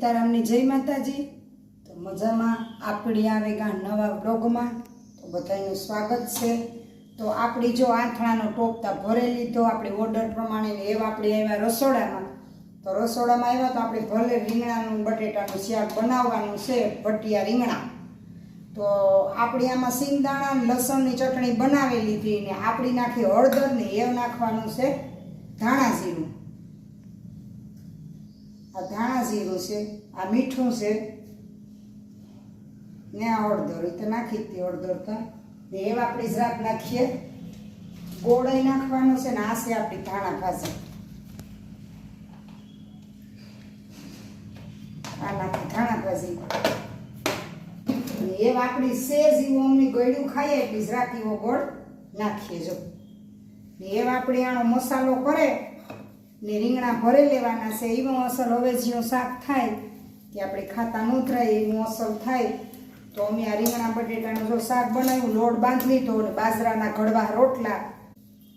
સીતારામની જય માતાજી. તો મજામાં આપણી આવે ગા નવા બ્લોગમાં તો બધાનું સ્વાગત છે. તો આપણી જો આંથણાનો ટોપતા ભરી લીધો આપણે ઓર્ડર પ્રમાણે એવા આપણે આવ્યા રસોડામાં. તો રસોડામાં આવ્યા તો આપણે ભલે રીંગણાનું બટેટાનું શાક બનાવવાનું છે, ભટિયા રીંગણા. તો આપણે આમાં સિંગદાણા લસણની ચટણી બનાવી લીધી ને આપણી નાખી હળદર ને એવું નાખવાનું છે ધાણા જીરું આ ધાણા જીરું છે, આ મીઠું છે. ને આ હળદર, એ તો નાખી જ હળદર તો. ને એવા આપણે જરાક નાખીએ. ગોળાઈ નાખવાનું છે ને આ છે આપણી ધાણા ભાજી. આ નાખી ધાણા ભાજી. એ આપણી સેજ એવું અમને ગળ્યું ખાઈએ એટલી જરાક ગોળ નાખીએ જો. ને એવા આપણે આનો મસાલો કરે ને રીંગણા ભરે લેવાના છે એવો અસર હવે જ્યાં શાક થાય કે આપણે ખાતા ન થાય, એનું અસર થાય, તો અમે આ રીંગણા બટેટાનું જો શાક બનાવ્યું, લોટ બાંધી લીધો અને બાજરાના ઘડવા રોટલા.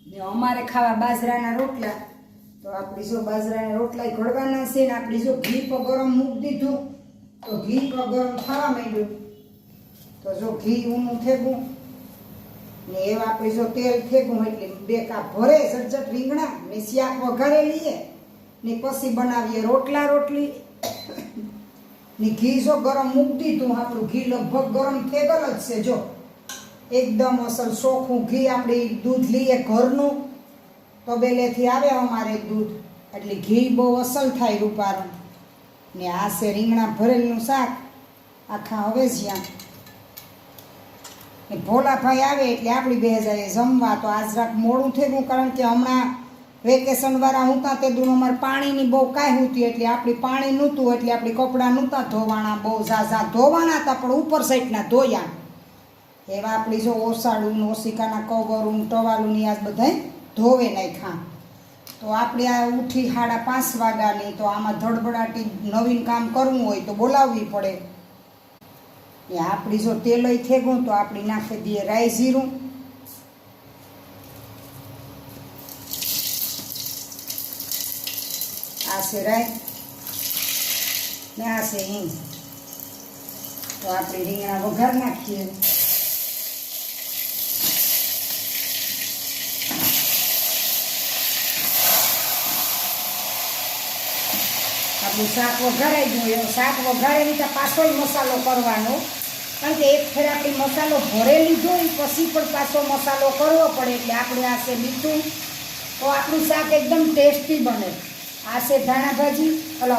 ને અમારે ખાવા બાજરાના રોટલા. તો આપણી જો બાજરાના રોટલા ઘડવાના છે ને આપણી જો ઘી પર ગરમ મૂકી દીધું, તો ઘી પર ગરમ થવા માંડ્યું. તો જો ઘી ઊનું થેગું ને એવા જો તેલ ફેંકું એટલે બે કાપ ભરે સજ્જટ રીંગણા, ને શાક વઘારે લઈએ. ને પછી બનાવીએ રોટલા રોટલી. ને ઘી જો ગરમ મૂકી દીધું, આપણું ઘી લગભગ ગરમ થેગલ જ છે, જો. એકદમ અસલ ચોખ્ખું ઘી આપણે દૂધ લઈએ ઘરનું. તબેલેથી આવે અમારે દૂધ. એટલે ઘી બહુ અસલ થાય રૂપારું ને આ છે રીંગણા ભરેલનું શાક. આખા હવે જ્યાં. ભોલાભાઈ આવે એટલે આપણી બે જાય જમવા તો આજ રાત મોડું થયું, કારણ કે હમણાં વેકેશન વાળા હતા તે દૂર, અમારે પાણીની બહુ કાંઈ હતી એટલે આપણી પાણી નહોતું, એટલે આપણી કપડાં નહોતા ધોવાના, બહુ ઝાઝા ધોવાના હતા, પણ ઉપર સાઈડના ધોયા. એવા આપણી જો ઓસાડું ઓસિકાના કવરું ટવાલું ને આ બધાય ધોવે નાખ્યા. તો આપણે આ ઉઠી સાડા પાંચ વાગ્યાની, તો આમાં ધડબડાટી નવીન કામ કરવું હોય તો બોલાવવી પડે. એ આપણી જો તેલય થેગું તો આપણી નાખી દઈએ રાઈ જીરું. આ છે રાઈ ને આ છે હિંગ. તો આપણે રીંગણા વઘાર નાખીએ. આપણું શાક વઘારાઈ ગયું એવો શાક વઘારે રીતે પાછો મસાલો કરવાનો. કારણ કે એક ફેર આપણે મસાલો ભરે લીધો પછી પણ પાછો મસાલો કરવો પડે એટલે આપણે આ મીઠું. તો આપણું શાક એકદમ ટેસ્ટી બને. આ ધાણા ભાજી ઓલો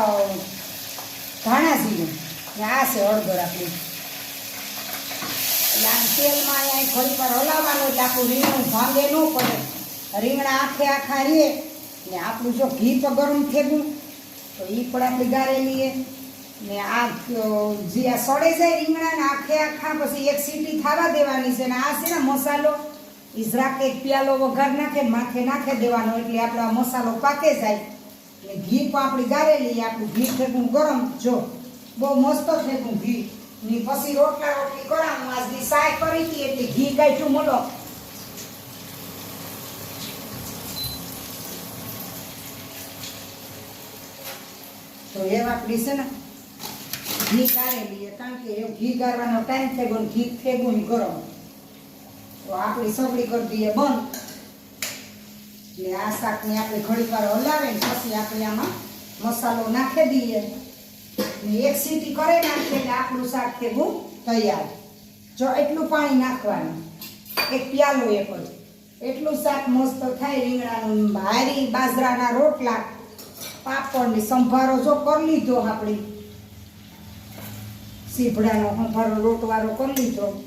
ધાણા જીરું. ને આ છે હળદર આપણી. એટલે આમ તેલમાં અહીંયા ઘડી પર હલાવવાનું એટલે આપણું રીંગણું ભાંગે ન પડે. રીંગણા આખે આખા રહે ને આપણું જો ઘી તો ગરમ થેગું તો એ પણ આપણે ગારે લઈએ. ને આ જે આ સડે જાય રીંગણા ને આખે આખા, પછી એક સીટી થવા દેવાની છે. ને આ છે ને મસાલો. ઈજરાક એક પ્યાલો વઘાર નાખે માથે નાખે દેવાનો. એટલે આપણો મસાલો પાકે જાય. ને ઘી પણ આપણે ગારે લઈએ. આપણું ઘી ફેંકું ગરમ, જો, બહુ મસ્ત ફેંકું ઘી. ને પછી રોટલા રોટલી કરાવું આજની સાય કરી હતી, એટલે ઘી કાઢ્યું મોટો તો એ વાપરી છે ને, ઘી લઈએ કારણ કે એ ઘી કાઢવાનો ટાઈમ થઈ ગયો ઘી ફેગું ગયું ગરમ. તો આપણી સગડી કરી દઈએ બંધ. એટલે આ શાકને આપણે ઘડી વાર હલાવે પછી આપણે આમાં મસાલો નાખી દઈએ. એક સીટી કરી નાખીએ એટલે આપણું શાક ફેગું તૈયાર. જો એટલું પાણી નાખવાનું. એક પ્યાલો એક જ એટલું શાક મસ્ત થાય રીંગણાનું, ભારી બાજરાના રોટલા. પાપડ ને સંભારો જો કરી લીધો આપણી. સીભડાનો સંભારો લોટવાળો કરી લીધો.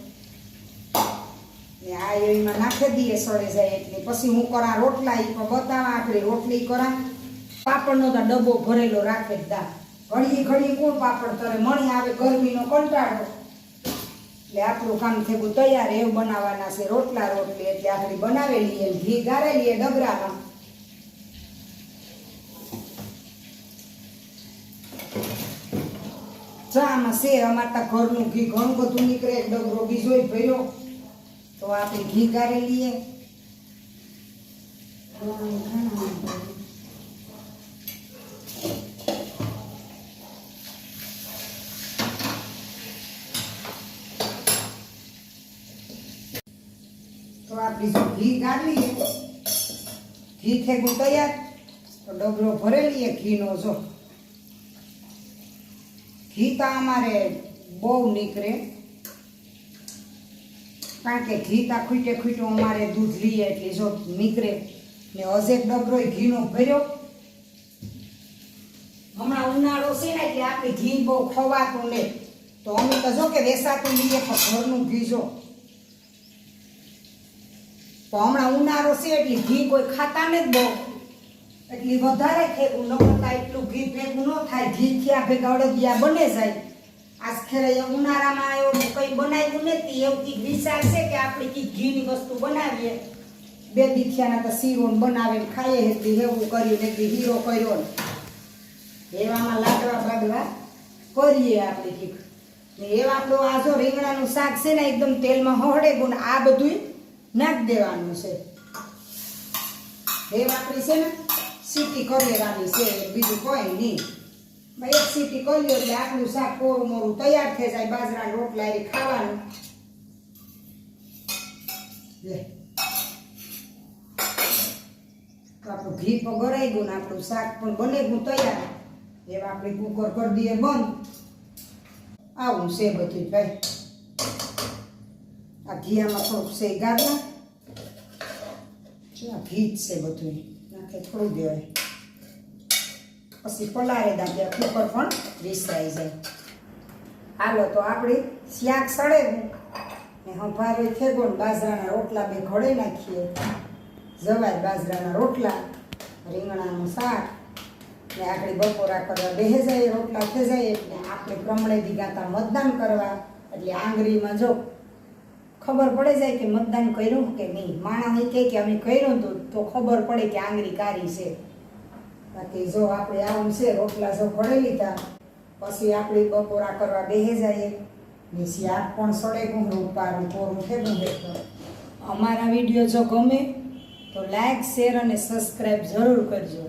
ને આ એમાં નાખી દઈએ સળે જાય એટલે. પછી હું કરા રોટલા એ પણ બતાવા, આપણે રોટલી કરા. પાપડનો તો ડબ્બો ભરેલો રાખે જ દા. ઘડીએ ઘડીએ કોણ પાપડ તરે? મણી આવે, ગરમીનો કંટાળો. એટલે આપણું કામ થયું તૈયાર, એવું બનાવવાના છે રોટલા રોટલી. એટલે આપણે બનાવેલી એમ ઘી ગારેલી એ ડગરામાં. જો આમાં છે ઘરનું ઘી ઘણું બધું નીકળે, એક ડગરો ઘી જોઈ ભર્યો. તો આપણે ઘી કાઢી લઈએ. ઘી થેગું તૈયાર, તો ડગલો ભરેલી ઘીનો જો. ઘી તો અમારે બહુ નીકળે. કારણ કે ઘી તા ખૂટે ખૂટ્યું અમારે દૂધ લઈએ એટલે જો નીકળે. ને હજેક ડબરો ઘીનો ભર્યો. હમણાં ઉનાળો છે ને એટલે આપણે ઘી બહુ ખવાતું નહીં તો અમે તો જો કે વેસાતું લઈએ પણ ઘરનું ઘી જો. તો હમણાં ઉનાળો છે એટલે ઘી કોઈ ખાતા ને જ બહુ. એટલી વધારે ખેવું ન કરતા એટલું ઘી ભેગું ન થાય. ઘી થયા ભેગા અડદિયા બને જાય. આખરે ઉનાળામાં એવું કંઈ બનાવ્યું નથી. એવું વિચાર છે કે આપણે કી ઘીની વસ્તુ બનાવીએ. બે દીઠિયાના તો શીરો બનાવે, ખાઈએ હતી, હેવું કર્યું ને હીરો કર્યો એવામાં લાડવા બાડવા કરીએ આપણે કંઈક ને એવા તો આ જો રીંગણાનું શાક છે ને એકદમ તેલમાં હળે ગુણ, આ બધું નાખી દેવાનું છે. એ આપણી છે ને સીટી કરી લેવાની છે, બીજું કોઈ નહીં. ભાઈ, એક સીટી કરી લ્યો એટલે આપણું શાક કોરું મોરું તૈયાર થઈ જાય, બાજરાના રોટલા એ ખાવાનું. લે. આપણું ઘી પણ ગરાઈ ગયું ને આપણું શાક પણ બને ગયું તૈયાર. એવા આપણે કુકર કરી દઈએ બંધ. આવું છે બધું ભાઈ. આ ઘીયામાં થોડુંક છે ગાળના ઘી જ છે બધું નાખે થોડું દેવાય પછી પલારે દાંત્યા કુકર પણ વિસરાઈ જાય. હાલો તો આપણી શાક સળે ને. હંભારે થેગો બાજરાના રોટલા બે ઘડે નાખીએ. જવાય બાજરાના રોટલા, રીંગણાનું શાક. ને આપણે બપોરા કરવા બેહે જાય, રોટલા થઈ જાય એટલે આપણે પ્રમાણે દીગાતા મતદાન કરવા. એટલે આંગળીમાં જો ખબર પડે જાય કે મતદાન કર્યું કે નહીં. માણસ કહે કે અમે કર્યું હતું, તો ખબર પડે કે આંગળી કારી છે. બાકી જો આપણે આવું છે, રોટલા જો ભળી લીધા, પછી આપણે બપોરા કરવા બેહે જઈએ. ને શાક પણ સડે ગું ઉપાડું કોરું થેગું બેઠો અમારા વીડિયો જો ગમે, તો લાઈક શેર અને સબસ્ક્રાઈબ જરૂર કરજો.